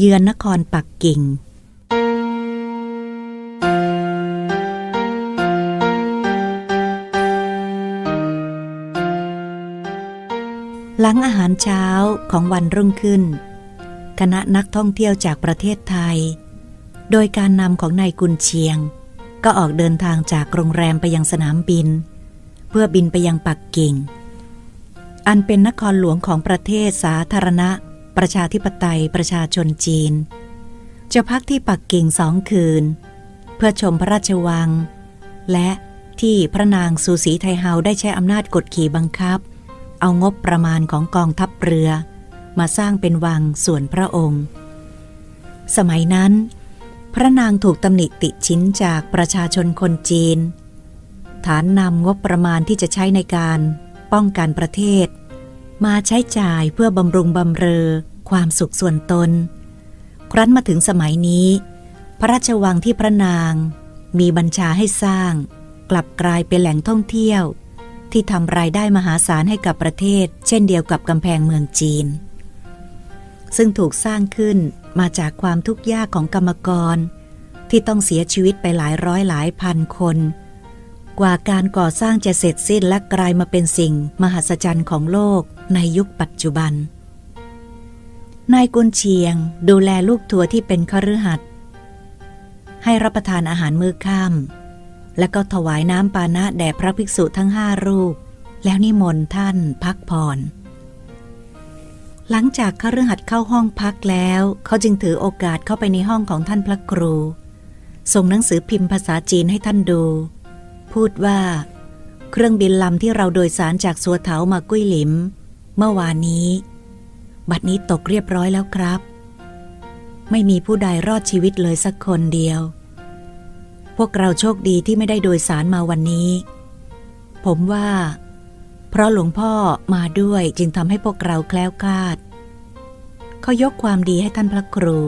เยือนนครปักกิ่งหลังอาหารเช้าของวันรุ่งขึ้น คณะนักท่องเที่ยวจากประเทศไทย โดยการนำของนายกุนเชียง ก็ออกเดินทางจากโรงแรมไปยังสนามบิน เพื่อบินไปยังปักกิ่ง อันเป็นนครหลวงของประเทศสาธารณะ ประชาธิปไตยประชาชนจีน จะพักที่ปักกิ่งสองคืน เพื่อชมพระราชวัง และที่พระนางซูสีไทเฮาได้ใช้อำนาจกดขี่บังคับ เอางบประมาณของกองทัพเรือ มาสร้างเป็นวังส่วนพระองค์ สมัยนั้น พระนางถูกตำหนิติชิ้นจากประชาชนคนจีน ฐานนำงบประมาณที่จะใช้ในการป้องกันประเทศ มาใช้จ่ายเพื่อบำรุงบำเรอ ความสุขส่วนตน ครั้นมาถึงสมัยนี้ พระราชวังที่พระนาง มีบัญชาให้สร้าง กลับกลายเป็นแหล่งท่องเที่ยว ที่ทำรายได้มหาศาลให้กับประเทศ เช่นเดียวกับกำแพงเมืองจีน ซึ่งถูกสร้างขึ้นมาจากความทุกข์ยากของกรรมกร ที่ต้องเสียชีวิตไปหลายร้อยหลายพันคน กว่าการก่อสร้างจะเสร็จสิ้นและกลายมาเป็นสิ่ง มหัศจรรย์ของโลกในยุคปัจจุบัน นายกุนเชียงดูแลลูกทัวร์ที่เป็นคฤหัสถ์ให้รับประทานอาหารมื้อค่ำและก็ถวายน้ำปานะแด่พระภิกษุทั้งห้ารูป แล้วนิมนต์ท่านพักผ่อนหลังจากคฤหัสถ์เข้าห้องพักแล้ว เขาจึงถือโอกาสเข้าไปในห้องของท่านพระครู ส่งหนังสือพิมพ์ภาษาจีนให้ท่านดู พูดว่า เครื่องบินลำที่เราโดยสารจากสัวเถามากุ้ยหลิม เมื่อวานนี้ บัดนี้ตกเรียบร้อยแล้วครับ ไม่มีผู้ใดรอดชีวิตเลยสักคนเดียว พวกเราโชคดีที่ไม่ได้โดยสารมาวันนี้ ผมว่า เพราะหลวงพ่อมาด้วยจึงทำให้พวกเราแคล้วคลาดเขายกความดีให้ท่านพระครู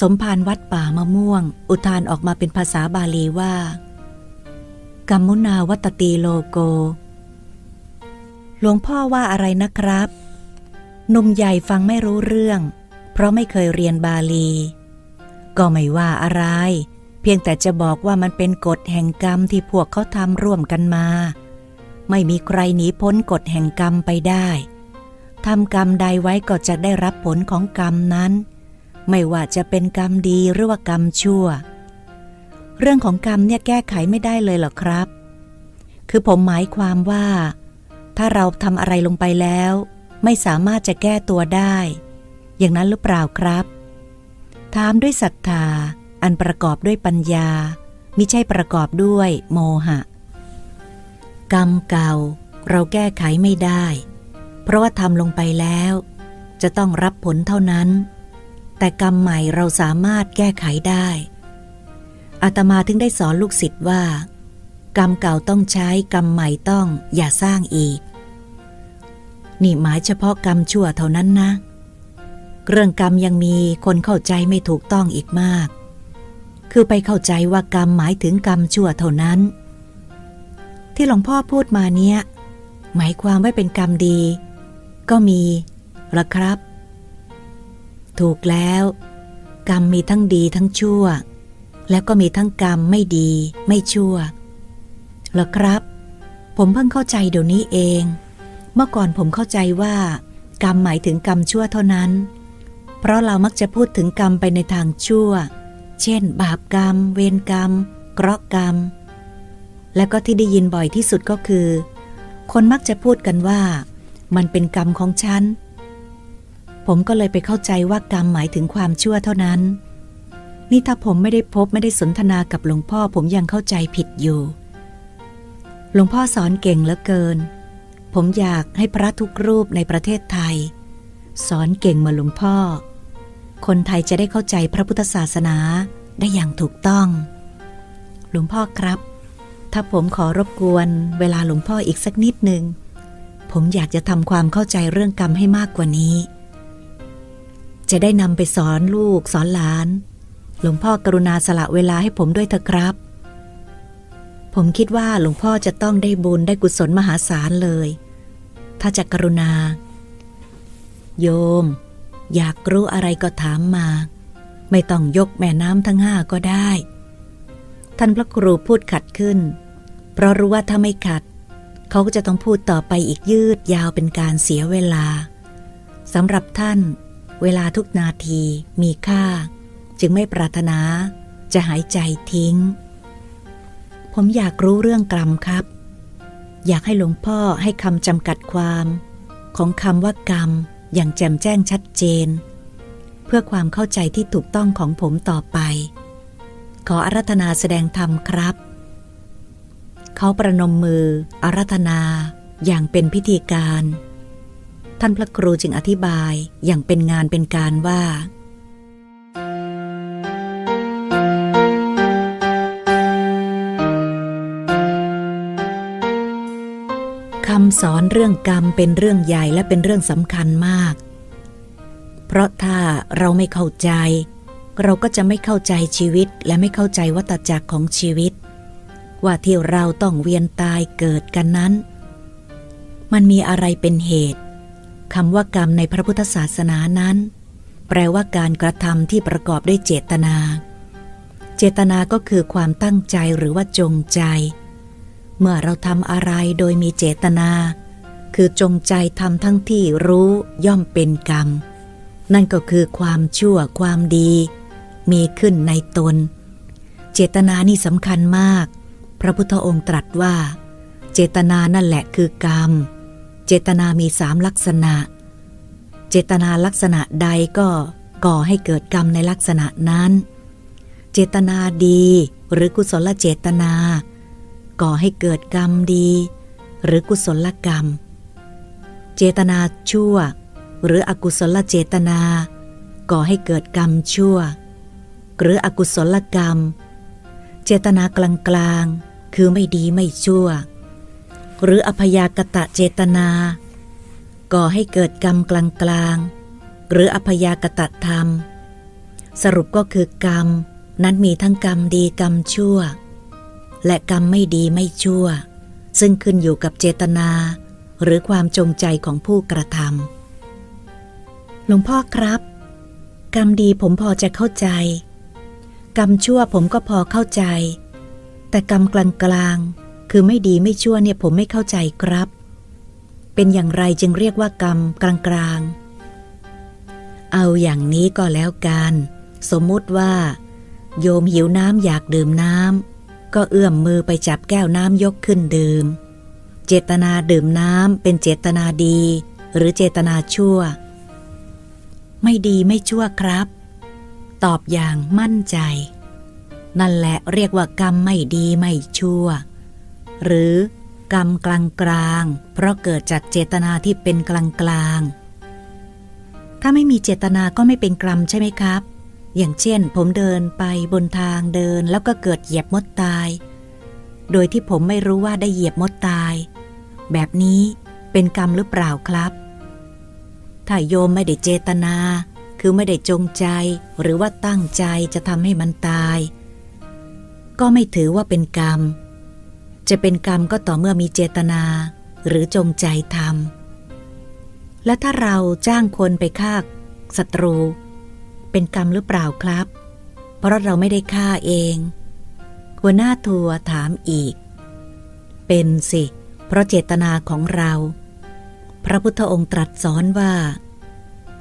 สมภารวัดป่ามะม่วง อุทานออกมาเป็นภาษาบาลีว่า กัมมุนาวัตตีโลโก หลวงพ่อว่าอะไรนะครับ หนุ่มใหญ่ฟังไม่รู้เรื่อง เพราะไม่เคยเรียนบาลี ก็ไม่ว่าอะไร เพียงแต่จะบอกว่ามันเป็นกฎแห่งกรรมที่พวกเขาทำร่วมกันมา ไม่มีใครหนีพ้นกฎแห่งกรรมไปได้ทำกรรมใดไว้ก็จะได้รับผลของกรรมนั้น ไม่ว่าจะเป็นกรรมดีหรือว่ากรรมชั่ว เรื่องของกรรมเนี่ยแก้ไขไม่ได้เลยหรอครับ คือผมหมายความว่า ถ้าเราทำอะไรลงไปแล้ว ไม่สามารถจะแก้ตัวได้ อย่างนั้นหรือเปล่าครับ ถามด้วยศรัทธา อันประกอบด้วยปัญญา มิใช่ประกอบด้วยโมหะ กรรมเก่าเราแก้ไขไม่ได้ เพราะว่าทำลงไปแล้ว จะต้องรับผลเท่านั้น แต่กรรมใหม่เราสามารถแก้ไขได้อาตมาถึงได้สอนลูกศิษย์ว่า กรรมเก่าต้องใช้กรรมใหม่ต้องอย่าสร้างอีก นี่หมายเฉพาะกรรมชั่วเท่านั้นนะ เรื่องกรรมยังมีคนเข้าใจไม่ถูกต้องอีกมาก คือไปเข้าใจว่ากรรมหมายถึงกรรมชั่วเท่านั้น ที่หลวงพ่อพูดมาเนี้ย หมายความว่าเป็นกรรมดี ก็มีละครับ ถูกแล้ว กรรมมีทั้งดีทั้งชั่ว แล้วก็มีทั้งกรรมไม่ดี ไม่ชั่วเหรอครับ ผมเพิ่งเข้าใจเดี๋ยวนี้เอง เมื่อก่อนผมเข้าใจว่า กรรมหมายถึงกรรมชั่วเท่านั้น เพราะเรามักจะพูดถึงกรรมไปในทางชั่ว เช่น บาปกรรม เวรกรรมเคราะห์กรรม และก็ที่ได้ยินบ่อยที่สุดก็คือ คนมักจะพูดกันว่า มันเป็นกรรมของฉัน ผมก็เลยไปเข้าใจว่ากรรมหมายถึงความชั่วเท่านั้น นี่ถ้าผมไม่ได้พบไม่ได้สนทนากับหลวงพ่อผมยังเข้าใจผิดอยู่ หลวงพ่อสอนเก่งเหลือเกิน ผมอยากให้พระทุกรูปในประเทศไทย สอนเก่งเหมาหลวงพ่อ คนไทยจะได้เข้าใจพระพุทธศาสนาได้อย่างถูกต้อง หลวงพ่อครับ ถ้าผมขอรบกวนเวลาหลวงพ่ออีกสักนิดหนึ่งผมอยากจะทำความเข้าใจเรื่องกรรมให้มากกว่านี้ จะได้นำไปสอนลูกสอนหลาน หลวงพ่อกรุณาสละเวลาให้ผมด้วยเถอะครับ ผมคิดว่าหลวงพ่อจะต้องได้บุญได้กุศลมหาศาลเลย ถ้าจะกรุณา โยม อยากรู้อะไรก็ถามมา ไม่ต้องยกแม่น้ำทั้งห้าก็ได้ ท่านพระครูพูดขัดขึ้น เพราะรู้ว่าถ้าไม่ขัด เขาก็จะต้องพูดต่อไปอีกยืดยาวเป็นการเสียเวลาสำหรับท่าน เวลาทุกนาทีมีค่า จึงไม่ปรารถนาจะหายใจทิ้ง ผมอยากรู้เรื่องกรรมครับ อยากให้หลวงพ่อให้คำจำกัดความ ของคำว่ากรรมอย่างแจ่มแจ้งชัดเจน เพื่อความเข้าใจที่ถูกต้องของผมต่อไป ขออารัธนาแสดงธรรมครับ เขาประนมมืออารัธนาอย่างเป็นพิธีการ ท่านพระครูจึงอธิบายอย่างเป็นงานเป็นการว่าำสอนเรื่องกรรมเป็นเรื่องใหญ่และเป็นเรื่องสำคัญมาก เพราะถ้าเราไม่เข้าใจ เราก็จะไม่เข้าใจชีวิตและไม่เข้าใจวัตจักรของชีวิต ว่าที่เราต้องเวียนตายเกิดกันนั้น มันมีอะไรเป็นเหตุคำว่ากรรมในพระพุทธศาสนานั้น แปลว่าการกระทำที่ประกอบด้วยเจตนา เจตนาก็คือความตั้งใจหรือว่าจงใจ เมื่อเราทำอะไรโดยมีเจตนา คือจงใจทำทั้งที่รู้ย่อมเป็นกรรม นั่นก็คือความชั่วความดี มีขึ้นในตน เจตนานี่สำคัญมาก พระพุทธองค์ตรัสว่า เจตนานั่นแหละคือกรรม เจตนามีสามลักษณะ เจตนาลักษณะใดก็ก่อให้เกิดกรรมในลักษณะนั้น เจตนาดีหรือกุศลเจตนา ก่อให้เกิดกรรมดี หรือกุศลกรรม เจตนาชั่ว หรืออกุศลเจตนา ก่อให้เกิดกรรมชั่ว หรืออกุศลกรรม เจตนากลางกลางๆคือไม่ดีไม่ชั่ว หรืออพยากตะเจตนา ก่อให้เกิดกรรมกลางกลางๆ หรืออพยากตะธรรม สรุปก็คือกรรมนั้นมีทั้งกรรมดีกรรมชั่ว และกรรมไม่ดีไม่ชั่ว ซึ่งขึ้นอยู่กับเจตนา หรือความจงใจของผู้กระทำหลวงพ่อครับ กรรมดีผมพอจะเข้าใจ กรรมชั่วผมก็พอเข้าใจ แต่กรรมกลางกลางๆคือไม่ดีไม่ชั่วเนี่ยผมไม่เข้าใจครับ เป็นอย่างไรจึงเรียกว่ากรรมกลางกลางๆเอาอย่างนี้ก็แล้วกัน สมมุติว่า โยมหิวน้ำอยากดื่มน้ำ ก็เอื้อมมือไปจับแก้วน้ำยกขึ้นดื่ม เจตนาดื่มน้ำเป็นเจตนาดี หรือเจตนาชั่ว ไม่ดีไม่ชั่วครับ ตอบอย่างมั่นใจ นั่นแหละเรียกว่ากรรมไม่ดีไม่ชั่ว หรือกรรมกลางกลาง เพราะเกิดจากเจตนาที่เป็นกลางกลาง ถ้าไม่มีเจตนาก็ไม่เป็นกรรมใช่ไหมครับ อย่างเช่น ผมเดินไปบนทางเดินแล้วก็เกิดเหยียบมดตาย โดยที่ผมไม่รู้ว่าได้เหยียบมดตาย แบบนี้เป็นกรรมหรือเปล่าครับ ถ้าโยมไม่ได้เจตนา คือไม่ได้จงใจ หรือว่าตั้งใจจะทำให้มันตาย ก็ไม่ถือว่าเป็นกรรม จะเป็นกรรมก็ต่อเมื่อมีเจตนา หรือจงใจทำและถ้าเราจ้างคนไปฆ่าศัตรู เป็นกรรมหรือเปล่าครับ เพราะเราไม่ได้ฆ่าเอง หัวหน้าทัวถามอีก เป็นสิ เพราะเจตนาของเรา พระพุทธองค์ตรัสสอนว่า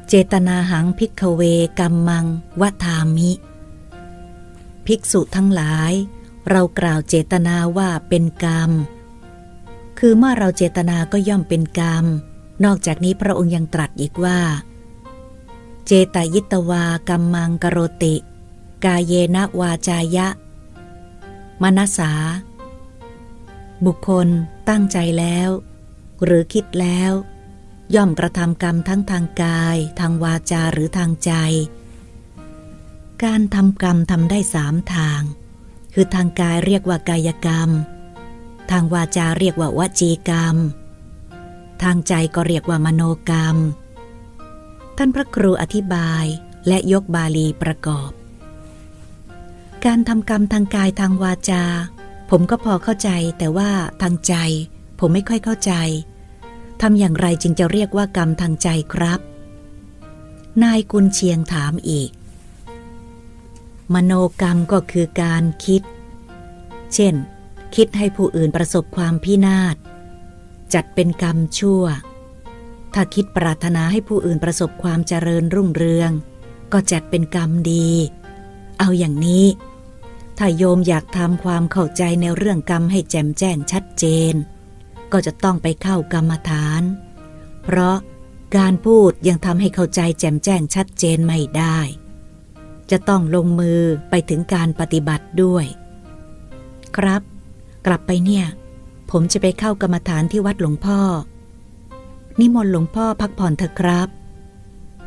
เจตนาหังพิกเวกัมมังวัามิ ภิกษุทั้งหลาย เรากล่าวเจตนาว่าเป็นกรรม คือเมื่อเราเจตนาก็ย่อมเป็นกรรม นอกจากนี้พระองค์ยังตรัสอีกว่า เจตยิตวากัมมังกโรติ กายเยนะวาจายะ มนัสสา บุคคลตั้งใจแล้ว หรือคิดแล้ว ย่อมกระทำกรรมทั้งทางกาย ทางวาจาหรือทางใจ การทำกรรมทำได้สามทาง คือทางกายเรียกว่ากายกรรม ทางวาจาเรียกว่าวจีกรรม ทางใจก็เรียกว่ามโนกรรม ท่านพระครูอธิบายและยกบาลีประกอบ การทำกรรมทางกายทางวาจา ผมก็พอเข้าใจแต่ว่าทางใจ ผมไม่ค่อยเข้าใจทำอย่างไรจึงจะเรียกว่ากรรมทางใจครับ นายกุนเชียงถามอีก มโนกรรมก็คือการคิด เช่น คิดให้ผู้อื่นประสบความพินาศจัดเป็นกรรมชั่ว ถ้าคิดปรารถนาให้ผู้อื่นประสบความเจริญรุ่งเรือง ก็จัดเป็นกรรมดี เอาอย่างนี้ ถ้าโยมอยากทำความเข้าใจในเรื่องกรรมให้แจ่มแจ้งชัดเจน ก็จะต้องไปเข้ากรรมฐาน เพราะการพูดยังทำให้เข้าใจแจ่มแจ้งชัดเจนไม่ได้ จะต้องลงมือไปถึงการปฏิบัติด้วย ครับ กลับไปเนี่ย ผมจะไปเข้ากรรมฐานที่วัดหลวงพ่อ นิมนต์หลวงพ่อพักผ่อนเถอะครับ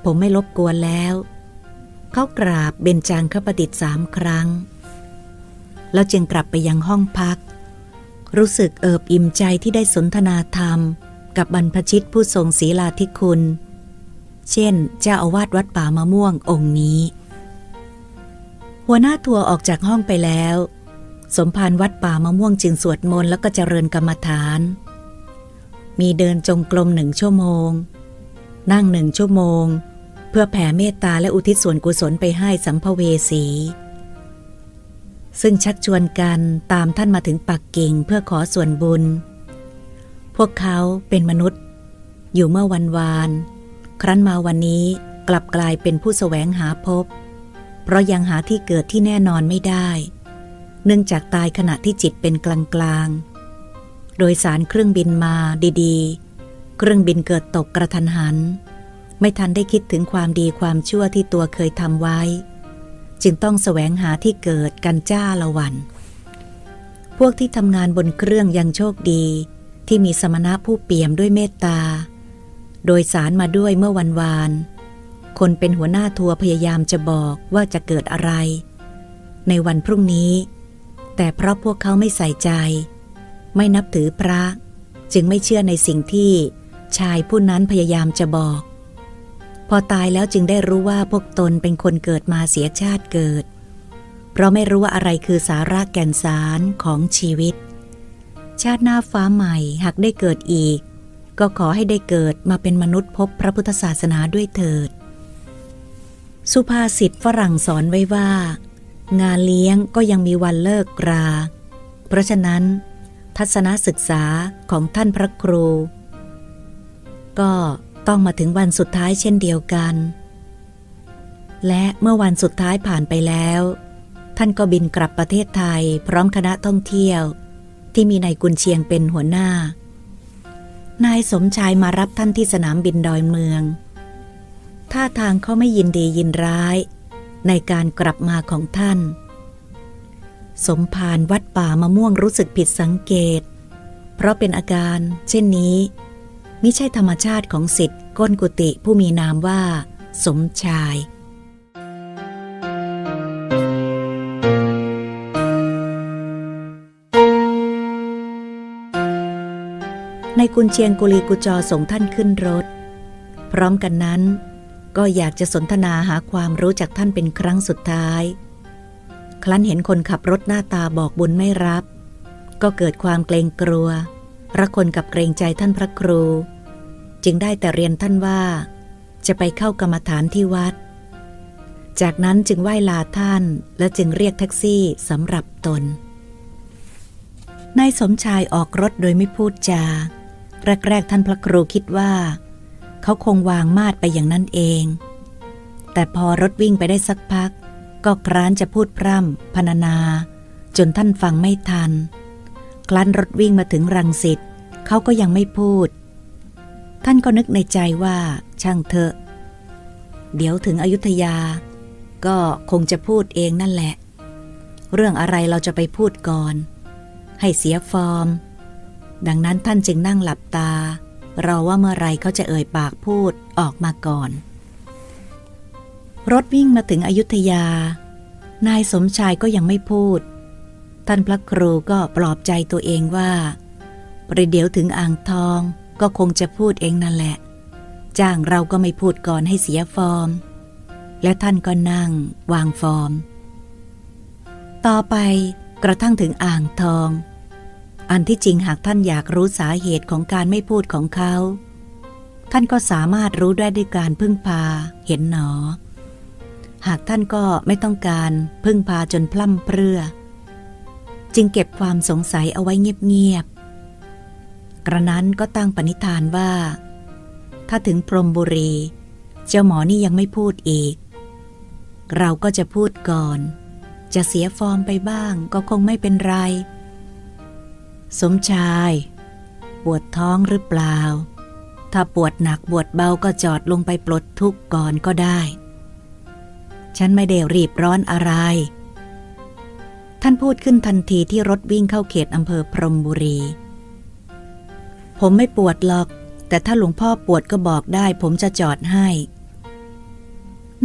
ผมไม่รบกวนแล้ว เขากราบเบญจางคประดิษฐ์สามครั้ง แล้วจึงกลับไปยังห้องพัก รู้สึกเอิบอิ่มใจที่ได้สนทนาธรรม กับบรรพชิตผู้ทรงศีลาธิคุณ เช่น เจ้าอาวาสวัดป่ามะม่วงองค์นี้ หัวหน้าทัวร์ออกจากห้องไปแล้ว สมภารวัดป่ามะม่วงจึงสวดมนต์แล้วก็เจริญกรรมฐาน มีเดินจงกรมหนึ่งชั่วโมง นั่งหนึ่งชั่วโมง เพื่อแผ่เมตตาและอุทิศส่วนกุศลไปให้สัมภเวสี ซึ่งชักชวนกันตามท่านมาถึงปักกิ่งเพื่อขอส่วนบุญ พวกเขาเป็นมนุษย์ อยู่เมื่อวันวาน ครั้นมาวันนี้กลับกลายเป็นผู้แสวงหาพบ เพราะยังหาที่เกิดที่แน่นอนไม่ได้ เนื่องจากตายขณะที่จิตเป็นกลางกลางๆ โดยสารเครื่องบินมาดีๆ เครื่องบินเกิดตกกระทันหัน ไม่ทันได้คิดถึงความดีความชั่วที่ตัวเคยทำไว้ จึงต้องแสวงหาที่เกิดกันจ้าละวัน พวกที่ทำงานบนเครื่องยังโชคดีที่มีสมณะผู้เปี่ยมด้วยเมตตา โดยสารมาด้วยเมื่อวันวาน คนเป็นหัวหน้าทัวร์พยายามจะบอกว่าจะเกิดอะไร ในวันพรุ่งนี้ แต่เพราะพวกเขาไม่ใส่ใจ ไม่นับถือพระ จึงไม่เชื่อในสิ่งที่ชายผู้นั้นพยายามจะบอก พอตายแล้วจึงได้รู้ว่าพวกตนเป็นคนเกิดมาเสียชาติเกิด เพราะไม่รู้ว่าอะไรคือสาระแก่นสารของชีวิต ชาติหน้าฟ้าใหม่หากได้เกิดอีก ก็ขอให้ได้เกิดมาเป็นมนุษย์พบพระพุทธศาสนาด้วยเถิด สุภาษิตฝรั่งสอนไว้ว่า งานเลี้ยงก็ยังมีวันเลิกรา เพราะฉะนั้น ทัศนศึกษาของท่านพระครู ก็ต้องมาถึงวันสุดท้ายเช่นเดียวกัน และเมื่อวันสุดท้ายผ่านไปแล้ว ท่านก็บินกลับประเทศไทย พร้อมคณะท่องเที่ยว ที่มีนายกุนเชียงเป็นหัวหน้า นายสมชายมารับท่านที่สนามบินดอยเมือง ท่าทางเขาไม่ยินดียินร้าย ในการกลับมาของท่าน สมภารวัดป่ามะม่วงรู้สึกผิดสังเกต เพราะเป็นอาการ เช่นนี้มิใช่ธรรมชาติของสิทธิ์ก้นกุฏิผู้มีนามว่า สมชาย ในกุนเชียงกุลีกุจอส่งท่านขึ้นรถ พร้อมกันนั้น ก็อยากจะสนทนาหาความรู้จากท่านเป็นครั้งสุดท้าย ครั้นเห็นคนขับรถหน้าตาบอกบุญไม่รับ ก็เกิดความเกรงกลัวระคนกับเกรงใจท่านพระครู จึงได้แต่เรียนท่านว่า จะไปเข้ากรรมฐานที่วัด จากนั้นจึงไหว้ลาท่านและจึงเรียกแท็กซี่สำหรับตนนายสมชายออกรถโดยไม่พูดจาแรกๆท่านพระครูคิดว่า เขาคงวางมาดไปอย่างนั้นเอง แต่พอรถวิ่งไปได้สักพัก ก็คร้านจะพูดพร่ำพรรณนา จนท่านฟังไม่ทัน คลั้นรถวิ่งมาถึงรังสิตเขาก็ยังไม่พูด ท่านก็นึกในใจว่าช่างเถอะ เดี๋ยวถึงอยุธยา ก็คงจะพูดเองนั่นแหละ เรื่องอะไรเราจะไปพูดก่อน ให้เสียฟอร์ม ดังนั้นท่านจึงนั่งหลับตาราว่าเมื่อไรเขาจะเอ่ยปากพูดออกมาก่อน รถวิ่งมาถึงอยุธยา นายสมชายก็ยังไม่พูด ท่านพระครูก็ปลอบใจตัวเองว่าประเดี๋ยวถึงอ่างทองก็คงจะพูดเองนั่นแหละ จ้างเราก็ไม่พูดก่อนให้เสียฟอร์ม และท่านก็นั่งวางฟอร์ม ต่อไปกระทั่งถึงอ่างทอง อันที่จริงหากท่านอยากรู้สาเหตุของการไม่พูดของเขา ท่านก็สามารถรู้ได้ด้วยการพึ่งพาเห็นหนอ หากท่านก็ไม่ต้องการพึ่งพาจนพล่ำเพรื่อ จึงเก็บความสงสัยเอาไว้เงียบๆ กระนั้นก็ตั้งปณิธานว่า ถ้าถึงพรหมบุรี เจ้าหมอนี่ยังไม่พูดอีก เราก็จะพูดก่อน จะเสียฟอร์มไปบ้างก็คงไม่เป็นไร สมชาย ปวดท้องหรือเปล่า ถ้าปวดหนักปวดเบาก็จอดลงไปปลดทุกข์ก่อนก็ได้ ฉันไม่ได้รีบร้อนอะไร ท่านพูดขึ้นทันทีที่รถวิ่งเข้าเขตอำเภอพรมบุรี ผมไม่ปวดหรอก แต่ถ้าหลวงพ่อปวดก็บอกได้ ผมจะจอดให้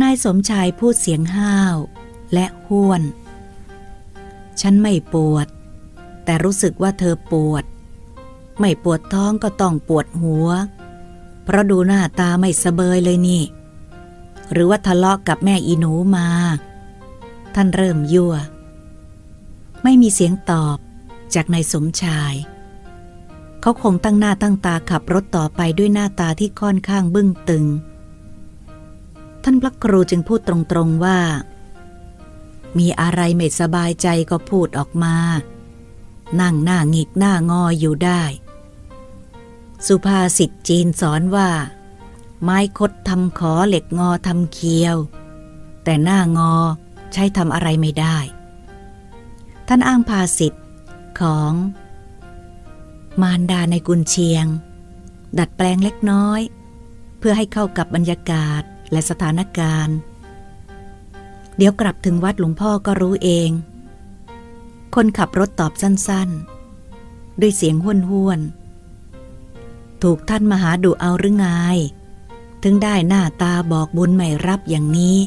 นายสมชายพูดเสียงห้าว และห้วน ฉันไม่ปวด แต่รู้สึกว่าเธอปวด ไม่ปวดท้องก็ต้องปวดหัว เพราะดูหน้าตาไม่สเบยเลยนี่ หรือว่าทะเลาะกับแม่อีหนูมา ท่านเริ่มยั่ว ไม่มีเสียงตอบจากนายสมชาย เขาคงตั้งหน้าตั้งตาขับรถต่อไปด้วยหน้าตาที่ค่อนข้างบึ้งตึง ท่านพระครูจึงพูดตรงๆว่า มีอะไรไม่สบายใจก็พูดออกมา นั่งหน้าหงิกหน้างออยู่ได้ สุภาษิตจีนสอนว่า ไม้คดทำขอเหล็กงอทำเคียว แต่หน้างอใช้ทำอะไรไม่ได้ ท่านอ้างภาษิตของ มารดาในกุนเชียง ดัดแปลงเล็กน้อย เพื่อให้เข้ากับบรรยากาศและสถานการณ์ เดี๋ยวกลับถึงวัดหลวงพ่อก็รู้เอง คนขับรถตอบสั้นๆ ด้วยเสียงห้วนๆถูกท่านมหาดุเอาหรือไง ถึงได้หน้าตาบอกบุญไม่รับอย่างนี้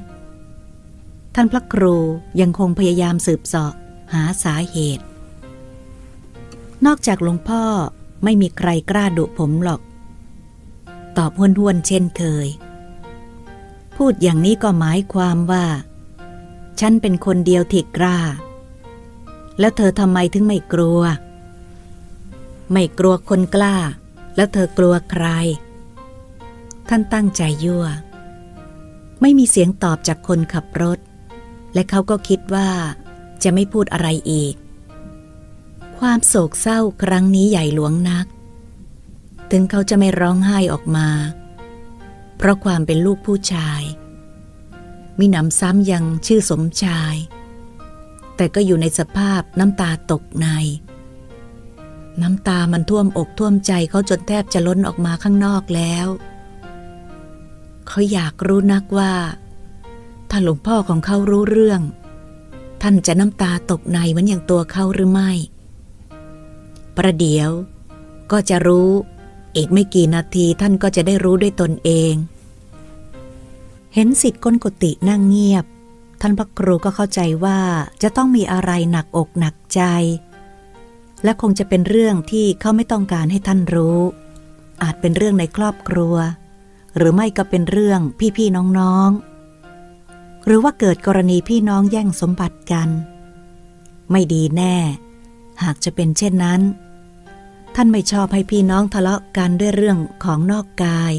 ท่านพระครูยังคงพยายามสืบเสาะหาสาเหตุ นอกจากหลวงพ่อไม่มีใครกล้าดุผมหรอก ตอบห้วนห้วนๆเช่นเคย พูดอย่างนี้ก็หมายความว่า ฉันเป็นคนเดียวที่กล้า แล้วเธอทำไมถึงไม่กลัว ไม่กลัวคนกล้า แล้วเธอกลัวใคร ท่านตั้งใจยั่ว ไม่มีเสียงตอบจากคนขับรถ และเขาก็คิดว่าจะไม่พูดอะไรอีก ความโศกเศร้าครั้งนี้ใหญ่หลวงนัก ถึงเขาจะไม่ร้องไห้ออกมา เพราะความเป็นลูกผู้ชาย มีหนำซ้ำยังชื่อสมชาย แต่ก็อยู่ในสภาพน้ำตาตกใน น้ำตามันท่วมอกท่วมใจเขาจนแทบจะล้นออกมาข้างนอกแล้ว เขาอยากรู้นักว่า ถ้าหลวงพ่อของเขารู้เรื่อง ท่านจะน้ำตาตกในเหมือนอย่างตัวเขาหรือไม่ ประเดี๋ยวก็จะรู้อีกไม่กี่นาทีท่านก็จะได้รู้ด้วยตนเอง เห็นสิทธิ์ก้นกุฏินั่งเงียบ ท่านพระครูก็เข้าใจว่าจะต้องมีอะไรหนักอกหนักใจ และคงจะเป็นเรื่องที่เขาไม่ต้องการให้ท่านรู้ อาจเป็นเรื่องในครอบครัว หรือไม่ก็เป็นเรื่องพี่ๆน้องๆ หรือว่าเกิดกรณีพี่น้องแย่งสมบัติกัน ไม่ดีแน่ หากจะเป็นเช่นนั้น ท่านไม่ชอบให้พี่น้องทะเลาะกันด้วยเรื่องของนอกกาย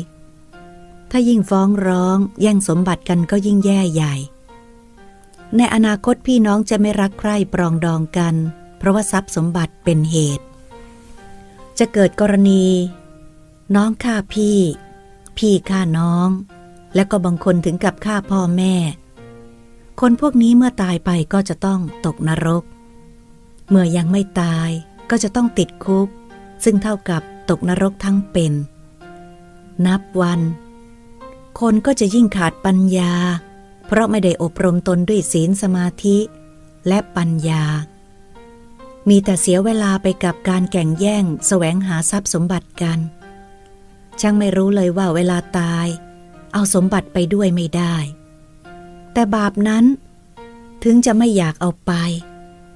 ถ้ายิ่งฟ้องร้องแย่งสมบัติกันก็ยิ่งแย่ใหญ่ ในอนาคตพี่น้องจะไม่รักใคร่ปรองดองกัน เพราะว่าทรัพย์สมบัติเป็นเหตุ จะเกิดกรณีน้องฆ่าพี่ พี่ฆ่าน้อง และก็บางคนถึงกับฆ่าพ่อแม่ คนพวกนี้เมื่อตายไปก็จะต้องตกนรก เมื่อยังไม่ตายก็จะต้องติดคุก ซึ่งเท่ากับตกนรกทั้งเป็น นับวัน คนก็จะยิ่งขาดปัญญา เพราะไม่ได้อบรมตนด้วยศีลสมาธิและปัญญา มีแต่เสียเวลาไปกับการแข่งแย่ง แสวงหาทรัพย์สมบัติกัน ช่างไม่รู้เลยว่าเวลาตาย เอาสมบัติไปด้วยไม่ได้ แต่บาปนั้น ถึงจะไม่อยากเอาไป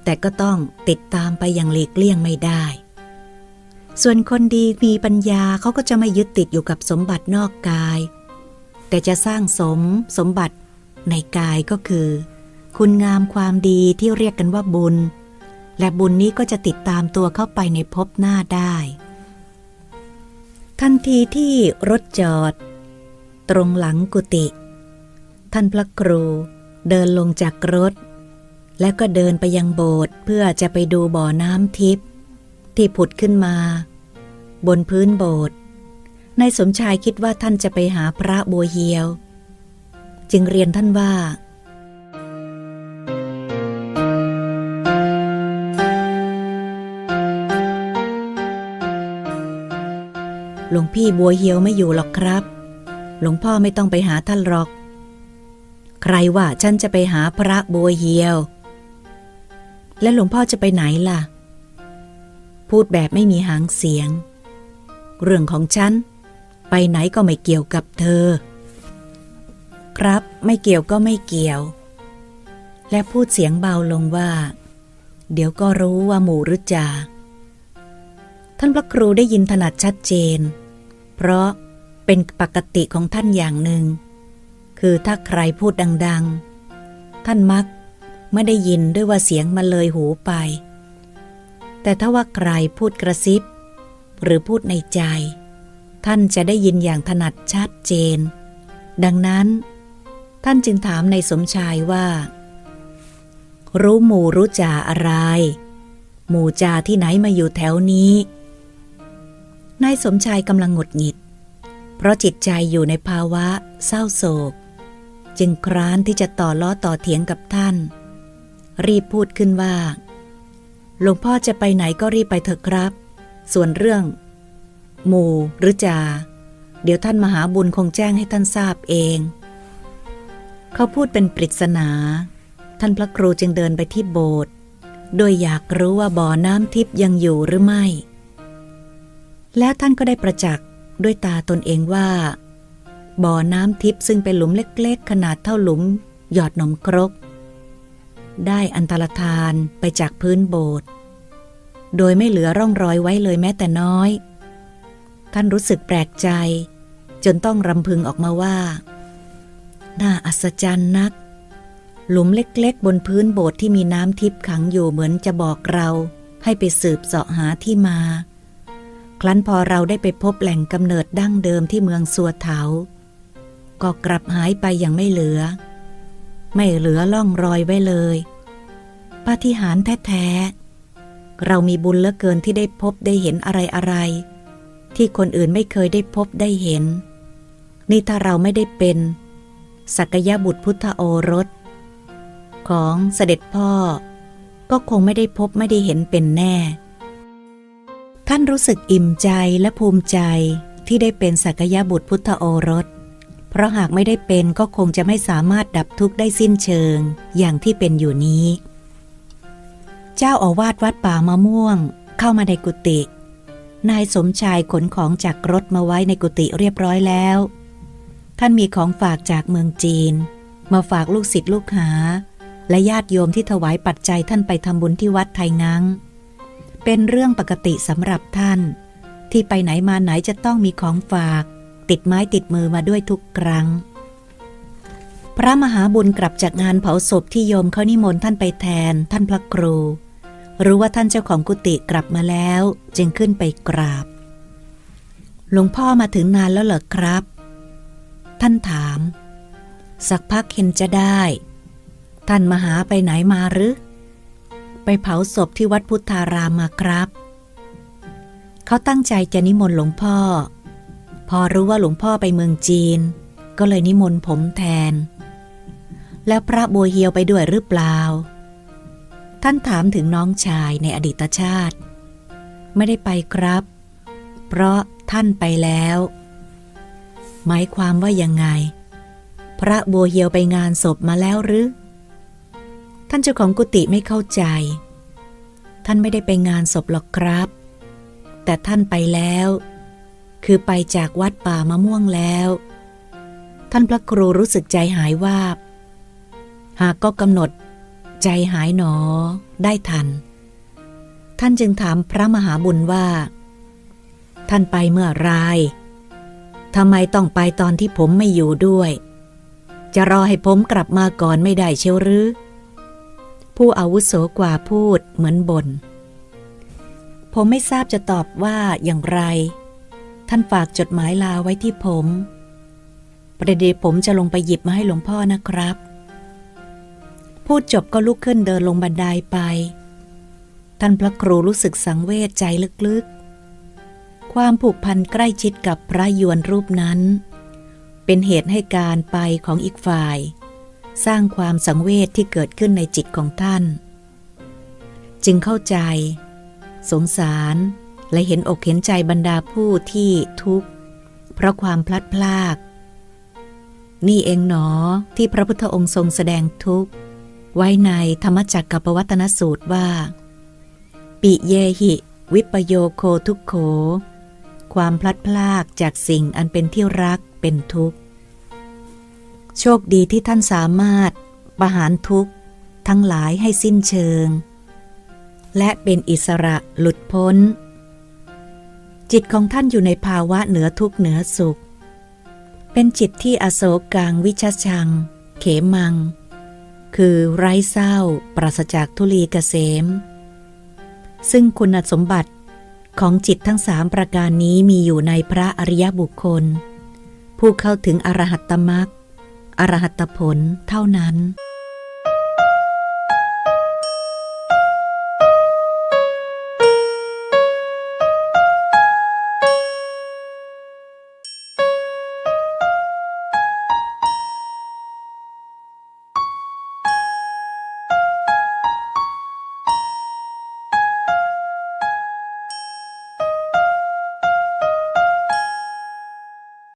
แต่ก็ต้องติดตามไปอย่างหลีกเลี่ยงไม่ได้ ส่วนคนดีมีปัญญาเขาก็จะไม่ยึดติดอยู่กับสมบัตินอกกาย แต่จะสร้างสมสมบัติในกายก็คือ คุณงามความดีที่เรียกกันว่าบุญ และบุญนี้ก็จะติดตามตัวเข้าไปในภพหน้าได้ ทันทีที่รถจอด ตรงหลังกุฏิท่านพระครูเดินลงจากรถ และก็เดินไปยังโบสถ์เพื่อจะไปดูบ่อน้ำทิพย์ที่ผุดขึ้นมา บนพื้นโบสถ์นายสมชายคิดว่าท่านจะไปหาพระบัวเฮียว จึงเรียนท่านว่า หลวงพี่บัวเฮียวไม่อยู่หรอกครับ หลวงพ่อไม่ต้องไปหาท่านหรอก ใครว่าฉันจะไปหาพระบัวเฮียว และหลวงพ่อจะไปไหนล่ะ พูดแบบไม่มีหางเสียง เรื่องของฉัน ไปไหนก็ไม่เกี่ยวกับเธอ ครับไม่เกี่ยวก็ไม่เกี่ยว และพูดเสียงเบาลงว่า เดี๋ยวก็รู้ว่าหมู่หรือจ่าท่านพระครูได้ยินถนัดชัดเจน เพราะเป็นปกติของท่านอย่างหนึ่ง คือถ้าใครพูดดัง ๆ ท่านมักไม่ได้ยินด้วยว่าเสียงมันเลยหูไป แต่ถ้าว่าใครพูดกระซิบ หรือพูดในใจ ท่านจะได้ยินอย่างถนัดชัดเจน ดังนั้น ท่านจึงถามในสมชายว่า รู้หมู่รู้จ่าอะไร หมู่จ่าที่ไหนมาอยู่แถวนี้ นายสมชายกำลังหงุดหงิด เพราะจิตใจอยู่ในภาวะเศร้าโศก จึงคร้านที่จะต่อล้อต่อเถียงกับท่าน รีบพูดขึ้นว่า หลวงพ่อจะไปไหนก็รีบไปเถอะครับ ส่วนเรื่องหมู่หรือจ่าเดี๋ยวท่านมหาบุญคงแจ้งให้ท่านทราบเอง เขาพูดเป็นปริศนา ท่านพระครูจึงเดินไปที่โบสถ์โดยอยากรู้ว่าบ่อน้ำทิพย์ยังอยู่หรือไม่ แล้วท่านก็ได้ประจักษ์ด้วยตาตนเองว่า บ่อน้ำทิพย์ซึ่งเป็นหลุมเล็กๆ ขนาดเท่าหลุม หยอดนมครก ได้อันตรธานไปจากพื้นโบสถ์โดยไม่เหลือร่องรอยไว้เลยแม้แต่น้อย ท่านรู้สึกแปลกใจ จนต้องรำพึงออกมาว่า น่าอัศจรรย์นัก หลุมเล็กๆ บนพื้นโบสถ์ที่มีน้ำทิพย์ขังอยู่เหมือนจะบอกเรา ให้ไปสืบเสาะหาที่มา ครั้นพอเราได้ไปพบแหล่งกำเนิดดั้งเดิมที่เมืองสัวเถา ก็กลับหายไปอย่างไม่เหลือ ไม่เหลือล่องรอยไว้เลยปาฏิหาริย์แท้ๆ เรามีบุญเหลือเกินที่ได้พบได้เห็นอะไรอะไรๆที่คนอื่นไม่เคยได้พบได้เห็น นี่ถ้าเราไม่ได้เป็นสักยะบุตรพุทธโอรส ของเสด็จพ่อ ก็คงไม่ได้พบไม่ได้เห็นเป็นแน่ ท่านรู้สึกอิ่มใจและภูมิใจที่ได้เป็นสักยะบุตรพุทธโอรส เพราะหากไม่ได้เป็นก็คงจะไม่สามารถดับทุกข์ได้สิ้นเชิง อย่างที่เป็นอยู่นี้ เจ้าอาวาสวัดป่ามะม่วง เข้ามาในกุฏินายสมชายขนของจากรถมาไว้ในกุฏิเรียบร้อยแล้ว ท่านมีของฝากจากเมืองจีน มาฝากลูกศิษย์ลูกหา และญาติโยมที่ถวายปัจจัยท่านไปทำบุญที่วัดไทยงัง เป็นเรื่องปกติสำหรับท่าน ที่ไปไหนมาไหนจะต้องมีของฝาก ติดไม้ติดมือมาด้วยทุกครั้ง พระมหาบุญกลับจากงานเผาศพที่โยมเขานิมนต์ท่านไปแทนท่านพระครู รู้ว่าท่านเจ้าของกุฏิกลับมาแล้ว จึงขึ้นไปกราบ หลวงพ่อมาถึงนานแล้วเหรอครับ ท่านถาม สักพักเห็นจะได้ ท่านมาหาไปไหนมาหรือ ไปเผาศพที่วัดพุทธารามมาครับ เขาตั้งใจจะนิมนต์หลวงพ่อ พอรู้ว่าหลวงพ่อไปเมืองจีน ก็เลยนิมนต์ผมแทน แล้วพระบัวเฮียวไปด้วยหรือเปล่า ท่านถามถึงน้องชายในอดีตชาติ ไม่ได้ไปครับ เพราะท่านไปแล้ว หมายความว่ายังไง พระบัวเฮียวไปงานศพมาแล้วหรือ ท่านเจ้าของกุฏิไม่เข้าใจ ท่านไม่ได้ไปงานศพหรอกครับ แต่ท่านไปแล้ว คือไปจากวัดป่ามะม่วงแล้ว ท่านพระครูรู้สึกใจหายวาบ หากก็กำหนด ใจหายหนอ ได้ทัน ท่านจึงถามพระมหาบุญว่า ท่านไปเมื่อไรทำไมต้องไปตอนที่ผมไม่อยู่ด้วย จะรอให้ผมกลับมาก่อนไม่ได้เชียวหรือ ผู้อาวุโสกว่าพูดเหมือนบน่น ผมไม่ทราบจะตอบว่าอย่างไร ท่านฝากจดหมายลาไว้ที่ผม ประเดี๋ยวผมจะลงไปหยิบมาให้หลวงพ่อนะครับ พูดจบก็ลุกขึ้นเดินลงบันไดไป ท่านพระครูรู้สึกสังเวชใจลึกๆ ความผูกพันใกล้ชิดกับพระยวนรูปนั้น เป็นเหตุให้การไปของอีกฝ่าย สร้างความสังเวชที่เกิดขึ้นในจิตของท่าน จึงเข้าใจ สงสารและเห็นอกเห็นใจบรรดาผู้ที่ทุกข์ เพราะความพลัดพราก นี่เองหนอที่พระพุทธองค์ทรงแสดงทุกข์ ไว้ในธรรมจักรกับปวัตนสูตรว่า ปิเยหิ วิปโยโคทุกโข ความพลัดพรากจากสิ่งอันเป็นที่รักเป็นทุกข์ โชคดีที่ท่านสามารถประหารทุกข์ทั้งหลายให้สิ้นเชิง และเป็นอิสระหลุดพ้น จิตของท่านอยู่ในภาวะเหนือทุกข์เหนือสุข เป็นจิตที่อโศกังวิชชัง เขมัง คือไร้เศร้าปราศจากทุลีเกษม ซึ่งคุณสมบัติของจิตทั้งสามประการนี้มีอยู่ในพระอริยบุคคล ผู้เข้าถึงอรหัตตมรรค อรหัตผลเท่านั้น